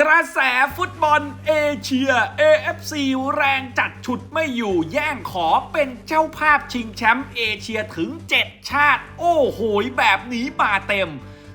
กระแสฟุตบอลเอเชีย AFC แรงจัดฉุดไม่อยู่แย่งขอเป็นเจ้าภาพชิงแชมป์เอเชียถึง 7 ชาติ โอ้โหแบบนี้มาเต็ม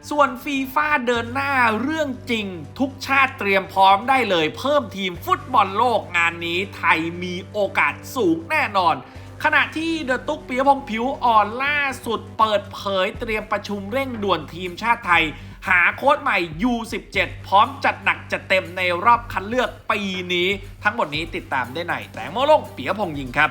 ส่วนฟีฟ่าเดินหน้าเรื่องจริง ทุกชาติเตรียมพร้อมได้เลย เพิ่มทีมฟุตบอลโลกงานนี้ไทยมีโอกาสสูงแน่นอน ขณะที่เดอะตุ๊กปียพงผิวอ่อนล่าสุดเปิดเผยเตรียมประชุมเร่งด่วนทีมชาติไทย หาโค้ดใหม่ U17 พร้อมจัดหนักจัดเต็มในรอบคัดเลือกปีนี้ ทั้งหมดนี้ติดตามได้ในแตงโมโลกเปียพงษ์ยิงครับ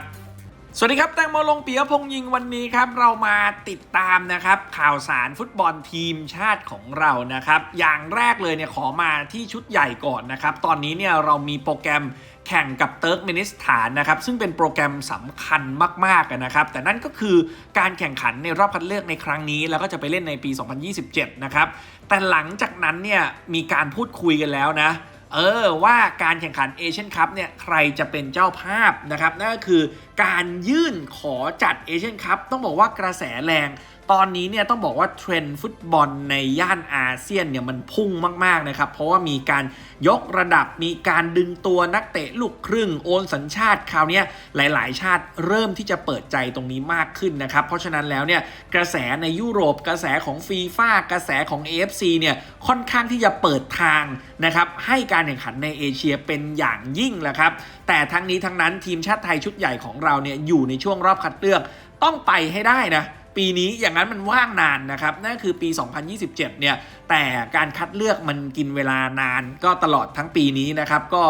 สวัสดีครับ แตงโมลงปียพงยิงวันนี้ครับ เรามาติดตามนะครับ ข่าวสารฟุตบอลทีมชาติของเรานะครับ อย่างแรกเลยเนี่ยขอมาที่ชุดใหญ่ก่อนนะครับ ตอนนี้เนี่ยเรามีโปรแกรมแข่งกับเติร์กเมนิสถานนะครับ ซึ่งเป็นโปรแกรมสำคัญมากๆนะครับ แต่นั่นก็คือการแข่งขันในรอบคัดเลือกในครั้งนี้ แล้วก็จะไปเล่นในปี 2027 นะครับ แต่หลังจากนั้นเนี่ยมีการพูดคุยกันแล้วนะ เออว่าการแข่งขันเอเชียนคัพเนี่ยใครจะเป็นเจ้าภาพนะครับนั่นก็คือการยื่นขอจัดเอเชียนคัพต้องบอกว่ากระแสแรง ตอนนี้เนี่ยต้องบอกว่าเทรนด์ฟุตบอลในย่านอาเซียนเนี่ยมันพุ่งมากๆนะครับ เพราะว่ามีการยกระดับมีการดึงตัวนักเตะลูกครึ่งโอนสัญชาติคราวนี้หลายๆ ชาติเริ่มที่จะเปิดใจตรงนี้มากขึ้นนะครับ เพราะฉะนั้นแล้วเนี่ยกระแสในยุโรปกระแสของฟีฟ่ากระแสของ AFC เนี่ยค่อนข้างที่จะเปิดทางนะครับให้การแข่งขันในเอเชียเป็นอย่างยิ่งแหละครับแต่ทั้งนี้ทั้งนั้นทีมชาติไทยชุดใหญ่ของเราเนี่ยอยู่ในช่วงรอบคัดเลือกต้องไปให้ได้นะ ปีนี้อย่างนั้นมันว่างนานนะครับ นั่นคือปี 2027 เนี่ย แต่การคัดเลือกมันกินเวลานานก็ตลอดทั้งปีนี้นะครับ ก็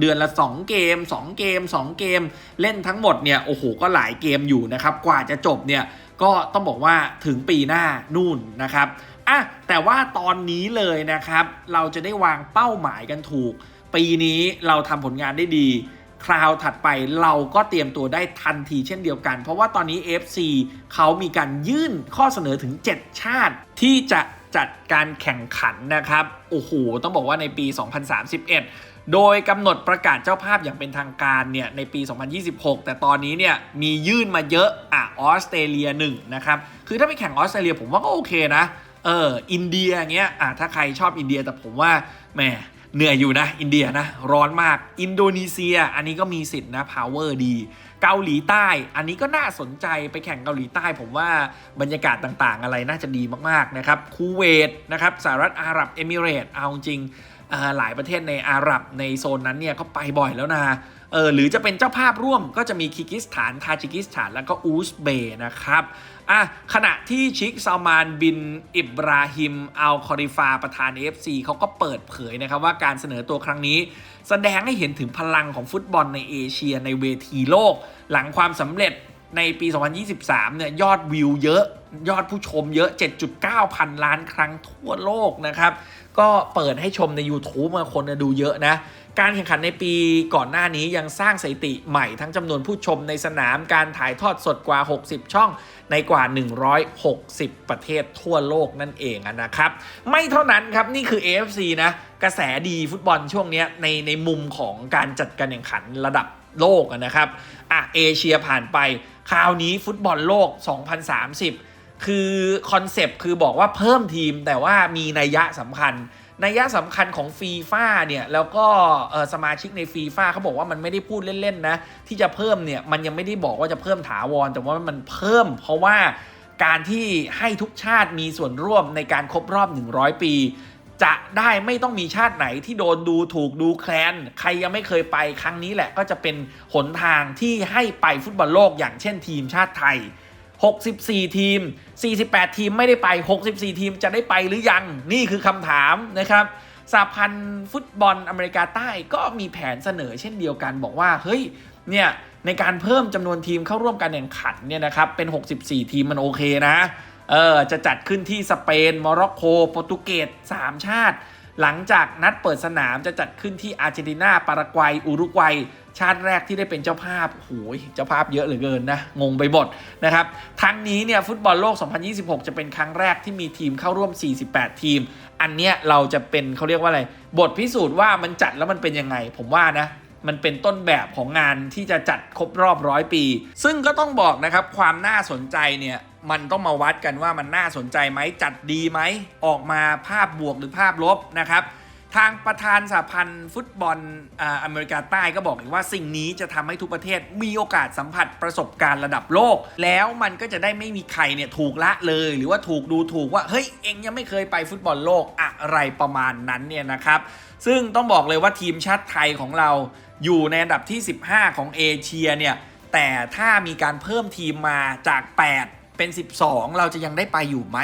เดือนละ 2 เกม 2 เกม 2 เกม เล่นทั้งหมดเนี่ย โอ้โห ก็หลายเกมอยู่นะครับ กว่าจะจบเนี่ย ก็ต้องบอกว่าถึงปีหน้านู่นนะครับอะแต่ว่าตอนนี้เลยนะครับ เราจะได้วางเป้าหมายกันถูก ปีนี้เราทำผลงานได้ดี คราวถัดไปเราก็เตรียมตัวได้ทันทีเช่นเดียวกัน เพราะว่าตอนนี้ FC เขามีการยื่นข้อเสนอถึง 7 ชาติที่จะจัดการแข่งขันนะครับ โอ้โห ต้องบอกว่าในปี 2031 โดยกำหนดประกาศเจ้าภาพอย่างเป็นทางการเนี่ยในปี 2026 แต่ตอนนี้เนี่ยมียื่นมาเยอะอะออสเตรเลีย1นะครับคือถ้าไปแข่งออสเตรเลียผมว่าก็โอเคนะเอออินเดียเงี้ยอะถ้าใครชอบอินเดียแต่ผมว่าแหม เหนื่อยอยู่นะ อินเดียนะ ร้อนมากอินโดนีเซีย อันนี้ก็มีสิทธิ์นะพาวเวอร์ดี เกาหลีใต้ อันนี้ก็น่าสนใจไปแข่งเกาหลีใต้ ผมว่าบรรยากาศต่างๆ อะไรน่าจะดีมากๆนะครับคูเวตนะครับสหรัฐอาหรับเอมิเรต์เอาจริง หลายประเทศในอาหรับในโซนนั้นเนี่ยเขาไปบ่อยแล้วนะเออหรือจะเป็นเจ้าภาพร่วมก็จะมีคิกิสถานทาจิกิสถาน แล้วก็อูซเบย์นะครับอะขณะที่ชิคซามานบินอิบราฮิมอัลคอริฟาประธาน AFC เขาก็เปิดเผยนะครับว่าการเสนอตัวครั้งนี้ แสดงให้เห็นถึงพลังของฟุตบอลในเอเชียในเวทีโลก หลังความสำเร็จ ในปี 2023 เนี่ย ยอดวิวเยอะ ยอดผู้ชมเยอะ 7.9 พันล้านครั้งทั่วโลกนะครับ ก็เปิดให้ชมใน YouTube มาคนดูเยอะนะ การแข่งขันในปีก่อนหน้านี้ยังสร้างสถิติใหม่ทั้งจำนวนผู้ชมในสนามการถ่ายทอดสดกว่า 60 ช่องในกว่า 160 ประเทศทั่วโลกนั่นเองนะครับ ไม่เท่านั้นครับ นี่คือ AFC นะ กระแสดีฟุตบอลช่วงนี้ในในมุมของการจัดการแข่งขันระดับ โลกนะครับอะเอเชียผ่านไป คราวนี้ฟุตบอลโลก 2030 คือคอนเซปต์คือบอกว่าเพิ่มทีมแต่ว่ามีนัยยะสำคัญนัยยะสำคัญของฟีฟ่าเนี่ย แล้วก็สมาชิกในฟีฟ่าเขาบอกว่ามันไม่ได้พูดเล่น ๆ นะ ที่จะเพิ่มเนี่ย มันยังไม่ได้บอกว่าจะเพิ่มถาวร แต่ว่ามันเพิ่ม เพราะว่าการที่ให้ทุกชาติมีส่วนร่วมในการครบรอบ 100 ปี จะได้ไม่ต้องมีชาติไหนที่โดนดูถูกดูแคลน ใครยังไม่เคยไปครั้งนี้แหละก็จะเป็นหนทางที่ให้ไปฟุตบอลโลกอย่างเช่นทีมชาติไทย 64 ทีม 48 ทีมไม่ได้ไป 64 ทีมจะได้ไปหรือยัง นี่คือคำถามนะครับสหพันธ์ฟุตบอลอเมริกาใต้ก็มีแผนเสนอเช่นเดียวกัน บอกว่าเฮ้ยเนี่ยในการเพิ่มจำนวนทีมเข้าร่วมการแข่งขันเนี่ยนะครับเป็น 64 ทีมมันโอเคนะ เออจะจัดขึ้นที่สเปนโมร็อกโกโปรตุเกส3 ชาติ หลังจากนัดเปิดสนามจะจัดขึ้นที่อาร์เจนตินา ปารากวัย อุรุกวัย ชาติแรกที่ได้เป็นเจ้าภาพโอ้ยเจ้าภาพเยอะเหลือเกินนะ งงไปหมดนะครับ ทั้งนี้เนี่ยฟุตบอลโลก 2026 จะเป็นครั้งแรกที่มีทีมเข้าร่วม 48 ทีม อันเนี้ยเราจะเป็นเขาเรียกว่าอะไร บทพิสูจน์ว่ามันจัดแล้วมันเป็นยังไง ผมว่านะมันเป็นต้นแบบของงานที่จะจัดครบรอบร้อยปี ซึ่งก็ต้องบอกนะครับ ความน่าสนใจเนี่ย มันต้องมาวัดกันว่ามันน่าสนใจไหมจัดดีไหมออกมาภาพบวกหรือภาพลบนะครับ ทางประธานสหพันธ์ฟุตบอลออเมริกาใต้ก็บอกอีกว่าสิ่งนี้จะทำให้ทุกประเทศมีโอกาสสัมผัสประสบการณ์ระดับโลก แล้วมันก็จะได้ไม่มีใครเนี่ยถูกละเลย หรือว่าถูกดูถูกว่าเฮ้ยเองยังไม่เคยไปฟุตบอลโลกอะไรประมาณนั้นเนี่ยนะครับซึ่งต้องบอกเลยว่าทีมชาติไทยของเราอยู่ในอันดับที่ 15 ของเอเชียเนี่ยแต่ถ้ามีการเพิ่มทีมมาจาก 8 เป็น 12 เราจะยังได้ไปอยู่ไหม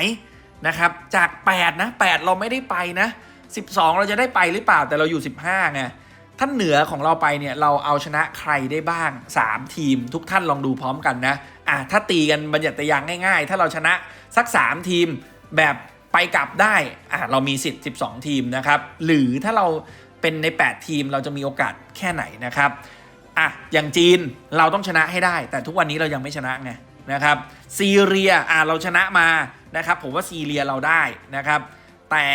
นะครับ จาก 8 นะ 8 เราไม่ได้ไปนะ 12 เราจะได้ไปหรือเปล่าแต่เราอยู่ 15ไงท่านเหนือของเราไปเนี่ยเราเอาชนะใครได้บ้าง 3 ทีมทุกท่านลองดูพร้อมกันนะอะถ้าตีกันบรรยัตยางง่ายๆ ถ้าเราชนะสัก 3 ทีมแบบไปกลับได้อะเรามีสิทธิ์ 12 ทีมนะครับ หรือถ้าเราเป็นใน 8 ทีมเราจะมีโอกาสแค่ไหนนะครับอะอย่างจีนเราต้องชนะให้ได้ แต่ทุกวันนี้เรายังไม่ชนะไง นะครับซีเรียอะเราชนะมานะครับผมว่าซีเรียเราได้นะครับ แต่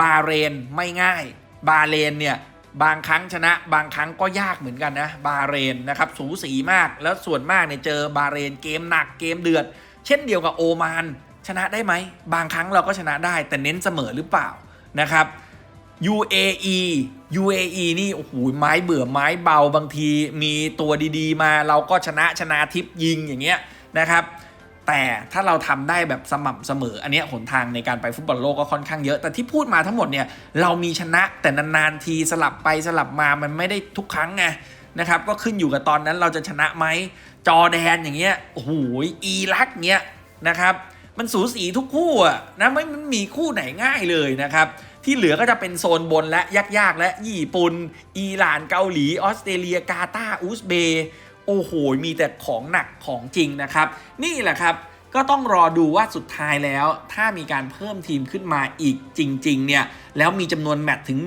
บาเรนไม่ง่าย บาเรนเนี่ยบางครั้งชนะ บางครั้งก็ยากเหมือนกันนะบาเรนนะครับสูสีมากแล้วส่วนมากเนี่ยเจอบาเรนเกมหนักเกมเดือด เช่นเดียวกับโอมานชนะได้ไหม บางครั้งเราก็ชนะได้แต่เน้นเสมอหรือเปล่านะครับ UAE UAE นี่โอ้โหไม้เบื่อไม้เบาบางทีมีตัวดีๆ มาเราก็ชนะชนะทิพย์ยิงอย่างเงี้ย นะครับแต่ถ้าเราทำได้แบบสม่ำเสมอ อันนี้หนทางในการไปฟุตบอลโลกก็ค่อนข้างเยอะ แต่ที่พูดมาทั้งหมดเนี่ยเรามีชนะแต่นานๆทีสลับไปสลับมามันไม่ได้ทุกครั้งไงนะครับก็ขึ้นอยู่กับตอนนั้นเราจะชนะไหมจอแดนอย่างเงี้ยโอ้โหอีรักเงี้ยนะครับมันสูสีทุกคู่อะนะไม่มันมีคู่ไหนง่ายเลยนะครับที่เหลือก็จะเป็นโซนบนและยากๆ และญี่ปุ่นอิหร่านเกาหลีออสเตรเลียกาตาร์อุซเบย์ โอ้โหมีแต่ของหนักของจริงนะครับ นี่แหละครับก็ต้องรอดูว่าสุดท้ายแล้ว ถ้ามีการเพิ่มทีมขึ้นมาอีกจริง ๆ เนี่ย แล้วมีจำนวนแมตช์ถึง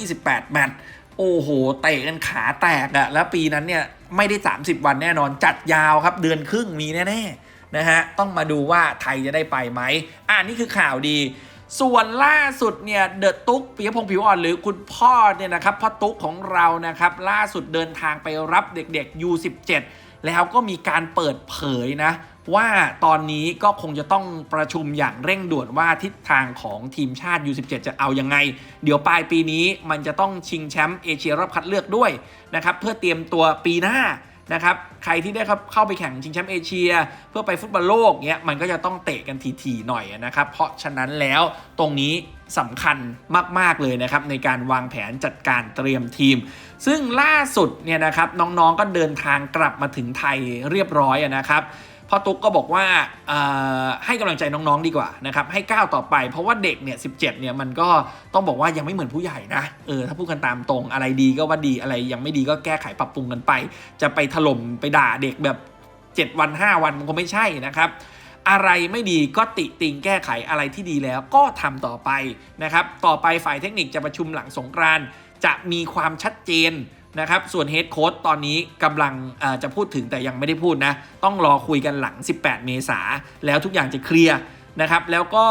128 แมตช์โอ้โหเตะกันขาแตกอะแล้วปีนั้นเนี่ย ไม่ได้ 30 วันแน่นอนจัดยาวครับเดือนครึ่งมีแน่ ๆ นะฮะ ต้องมาดูว่าไทยจะได้ไปไหมอ่านี่คือข่าวดี ส่วนล่าสุดเนี่ยเดอะตุ๊กปิยพงศ์ผิวอ่อนหรือคุณพ่อเนี่ยนะครับพ่อตุ๊กของเรานะครับล่าสุดเดินทางไปรับเด็กๆ U17 แล้วก็มีการเปิดเผยนะ ว่าตอนนี้ก็คงจะต้องประชุมอย่างเร่งด่วนว่าทิศทางของทีมชาติ U17 จะเอายังไง เดี๋ยวปลายปีนี้มันจะต้องชิงแชมป์เอเชียรอบคัดเลือกด้วยนะครับเพื่อเตรียมตัวปีหน้า นะครับใครที่ได้เข้าไปแข่งชิงแชมป์เอเชีย เพื่อไปฟุตบอลโลกเนี้ยมันก็จะต้องเตะกันทีๆหน่อยนะครับ เพราะฉะนั้นแล้วตรงนี้สำคัญมาก ๆ เลยนะครับ ในการวางแผนจัดการเตรียมทีม ซึ่งล่าสุดเนี่ยนะครับน้องๆก็เดินทางกลับมาถึงไทยเรียบร้อยนะครับ พ่อตุ๊กก็บอกว่าให้กำลังใจน้องๆดีกว่านะครับให้ก้าวต่อไปเพราะว่าเด็กเนี่ยสิเนี่ยมันก็ต้องบอกว่ายังไม่เหมือนผู้ใหญ่นะเออถ้าพูดกันตามตรงอะไรดีก็ว่าดีอะไรยังไม่ดีก็แก้ไขปรับปรุงกันไป จะไปถล่มไปด่าเด็กแบบ 7 วัน 5 วันมันคงไม่ใช่นะครับอะไรไม่ดีก็ติติงแก้ไขอะไรที่ดีแล้วก็ทำต่อไปนะครับ ต่อไปฝ่ายเทคนิคจะประชุมหลังสงกรานจะมีความชัดเจน นะครับ ส่วนเฮดโค้ดตอนนี้กำลังจะพูดถึงแต่ยังไม่ได้พูดนะ ต้องรอคุยกันหลัง 18 เมษาแล้วทุกอย่างจะเคลียร์นะครับ แล้วก็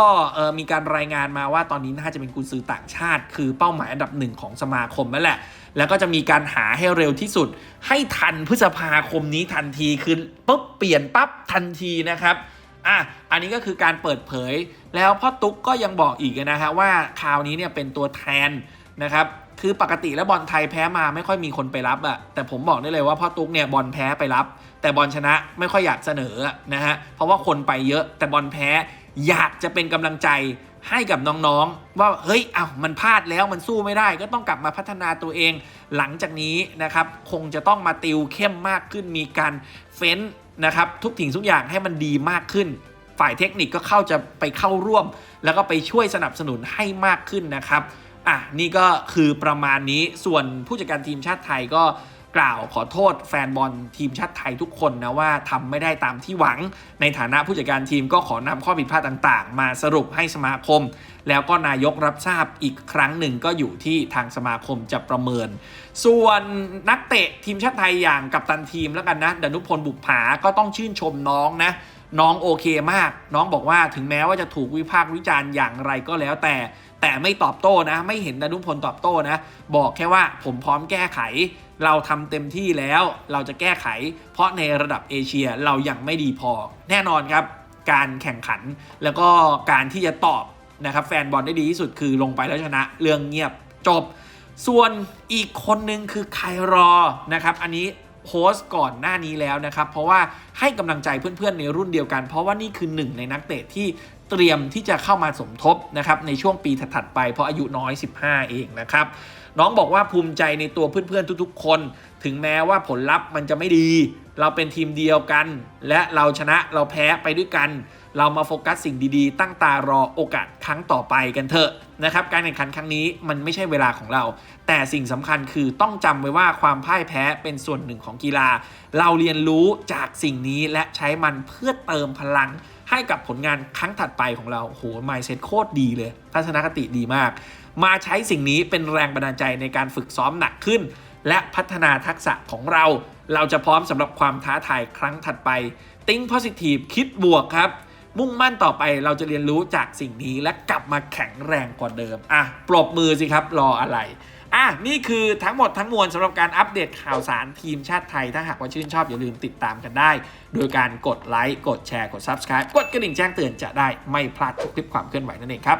มีการรายงานมาว่าตอนนี้น่าจะเป็นกุญซือต่างชาติ คือเป้าหมายอันดับหนึ่งของสมาคมนั่นแหละ แล้วก็จะมีการหาให้เร็วที่สุด ให้ทันพฤษภาคมนี้ทันทีคือปุ๊บเปลี่ยนปั๊บทันทีนะครับอะ อันนี้ก็คือการเปิดเผย แล้วพ่อตุ๊กก็ยังบอกอีกนะฮะว่าคราวนี้เนี่ยเป็นตัวแทนนะครับ คือปกติแล้วบอลไทยแพ้มาไม่ค่อยมีคนไปรับอะแต่ผมบอกได้เลยว่าพ่อตุ๊กเนี่ยบอลแพ้ไปรับ แต่บอลชนะไม่ค่อยอยากเสนอนะฮะเพราะว่าคนไปเยอะแต่บอลแพ้อยากจะเป็นกำลังใจให้กับน้องๆ ว่าเฮ้ยอ้าวมันพลาดแล้วมันสู้ไม่ได้ ก็ต้องกลับมาพัฒนาตัวเอง หลังจากนี้นะครับคงจะต้องมาติวเข้มมากขึ้นมีการเฟ้นนะครับทุกถิ่งทุกอย่างให้มันดีมากขึ้น ฝ่ายเทคนิคก็เข้าจะไปเข้าร่วม แล้วก็ไปช่วยสนับสนุนให้มากขึ้นนะครับ อะนี่ก็คือประมาณนี้ส่วนผู้จัดการทีมชาติไทยก็กล่าวขอโทษแฟนบอลทีมชาติไทยทุกคนนะว่าทำไม่ได้ตามที่หวัง ในฐานะผู้จัดการทีมก็ขอนำข้อผิดพลาดต่างๆ มาสรุปให้สมาคม แล้วก็นายกรับทราบอีกครั้งหนึ่งก็อยู่ที่ทางสมาคมจะประเมิน ส่วนนักเตะทีมชาติไทยอย่างกัปตันทีมแล้วกันนะดนุพลบุปผาก็ต้องชื่นชมน้องนะ น้องโอเคมาก น้องบอกว่าถึงแม้ว่าจะถูกวิพากษ์วิจารณ์อย่างไรก็แล้วแต่ แต่ไม่ตอบโต้นะ ไม่เห็นดนุพลตอบโต้นะ บอกแค่ว่าผมพร้อมแก้ไข เราทำเต็มที่แล้ว เราจะแก้ไข เพราะในระดับเอเชียเรายังไม่ดีพอ แน่นอนครับ การแข่งขันแล้วก็การที่จะตอบนะครับแฟนบอลได้ดีที่สุดคือลงไปแล้วชนะเรื่องเงียบจบ ส่วนอีกคนนึงคือไครอนะครับ อันนี้ โพสต์ก่อนหน้านี้แล้วนะครับ เพราะว่าให้กำลังใจเพื่อนๆในรุ่นเดียวกัน เพราะว่านี่คือหนึ่งในนักเตะที่เตรียมที่จะเข้ามาสมทบนะครับในช่วงปีถัดๆไปเพราะอายุน้อย 15 เองนะครับ น้องบอกว่าภูมิใจในตัวเพื่อนๆทุกๆ คน ถึงแม้ว่าผลลัพธ์มันจะไม่ดี เราเป็นทีมเดียวกัน และเราชนะเราแพ้ไปด้วยกัน เรามาโฟกัสสิ่งดีๆ ตั้งตารอโอกาสครั้งต่อไปกันเถอะนะครับการแข่งขันครั้งนี้มันไม่ใช่เวลาของเรา แต่สิ่งสำคัญคือต้องจำไว้ว่าความพ่ายแพ้เป็นส่วนหนึ่งของกีฬา เราเรียนรู้จากสิ่งนี้และใช้มันเพื่อเติมพลังให้กับผลงานครั้งถัดไปของเราโอ้โหไมเซ็ตโคตรดีเลย ทัศนคติดีมาก มาใช้สิ่งนี้เป็นแรงบันดาลใจในการฝึกซ้อมหนักขึ้น และพัฒนาทักษะของเรา เราจะพร้อมสำหรับความท้าทายครั้งถัดไป Think Positive คิดบวกครับ มุ่งมั่นต่อไปเราจะเรียนรู้จากสิ่งนี้และกลับมาแข็งแรงกว่าเดิม อะ ปรบมือสิครับ รออะไรอะ นี่คือทั้งหมดทั้งมวลสำหรับการอัปเดตข่าวสารทีมชาติไทย ถ้าหากว่าชื่นชอบอย่าลืมติดตามกันได้ โดยการกดไลค์ กดแชร์ กด Subscribe กดกระดิ่งแจ้งเตือนจะได้ไม่พลาดทุกคลิปความเคลื่อนไหวนั่นเองครับ